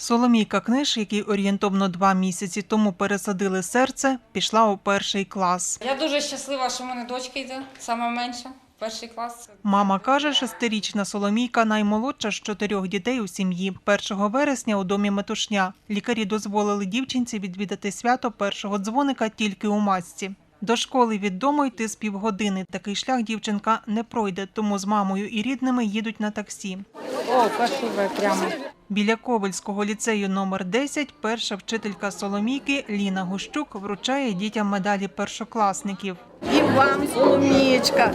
Соломійка Книж, якій орієнтовно два місяці тому пересадили серце, пішла у перший клас. Я дуже щаслива, що в мене дочка йде, саме менша, перший клас. Мама каже, шестирічна Соломійка наймолодша з чотирьох дітей у сім'ї. 1 вересня у домі метушня. Лікарі дозволили дівчинці відвідати свято першого дзвоника тільки у масці. До школи від дому йти з півгодини. Такий шлях дівчинка не пройде, тому з мамою і рідними їдуть на таксі. О, красиве прямо. Біля Ковальського ліцею номер 10 перша вчителька Соломійки Ліна Гущук вручає дітям медалі першокласників. І вам, Соломієчка.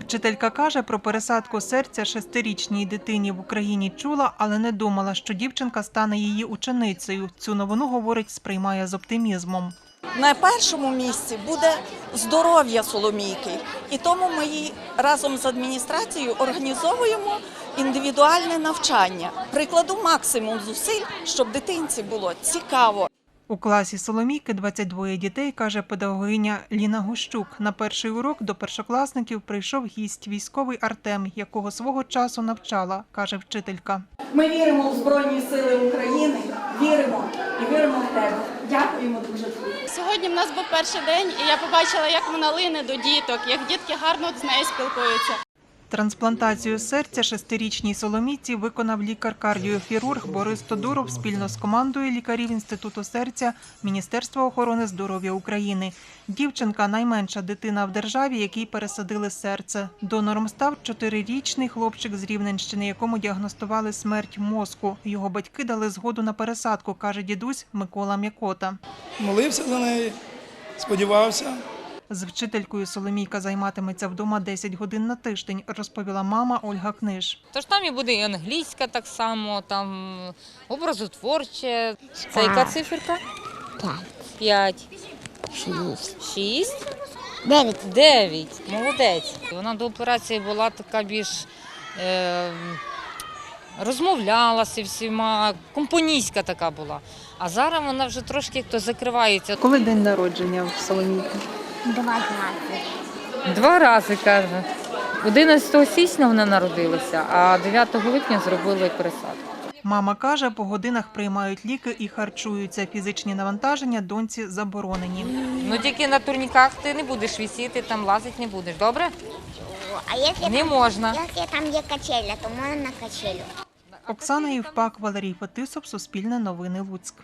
Вчителька каже, про пересадку серця шестирічній дитині в Україні чула, але не думала, що дівчинка стане її ученицею. Цю новину, говорить, сприймає з оптимізмом. На першому місці буде здоров'я Соломійки. І тому ми їй разом з адміністрацією організовуємо індивідуальне навчання. Прикладу максимум зусиль, щоб дитинці було цікаво. У класі Соломійки 22 дітей, каже педагогиня Ліна Гущук. На перший урок до першокласників прийшов гість військовий Артем, якого свого часу навчала, каже вчителька. Ми віримо в Збройні Сили України, віримо і віримо в тебе. Дякуємо дуже. Сьогодні в нас був перший день, і я побачила, як вона лине до діток, як дітки гарно з нею спілкуються. Трансплантацію серця шестирічній Соломійці виконав лікар-кардіохірург Борис Тодуров спільно з командою лікарів Інституту серця Міністерства охорони здоров'я України. Дівчинка найменша дитина в державі, якій пересадили серце. Донором став чотирирічний хлопчик з Рівненщини, якому діагностували смерть мозку. Його батьки дали згоду на пересадку, каже дідусь Микола М'якота. молився за неї, сподівався. З вчителькою Соломійка займатиметься вдома 10 годин на тиждень, розповіла мама Ольга Книж. Тож там і буде і англійська так само, там образотворче. Це яка циферка? П'ять, П'ять. шість, Шість. дев'ять. Дев'ять. Молодець. Вона до операції була така більш е, розмовляла зі всіма, компоністська така була. А зараз вона вже трошки закривається. Коли день народження в Соломійки? Два рази. Два рази каже. 11 січня вона народилася, а 9 липня зробили пересадку. Мама каже, по годинах приймають ліки і харчуються. Фізичні навантаження доньці заборонені. Ну тільки на турніках ти не будеш висіти, там лазити не будеш. Добре? А якщо Не там, можна. якщо там є качеля, то можна на качелю. Оксана Євпак, Валерій Фетисов, Суспільне новини Луцьк.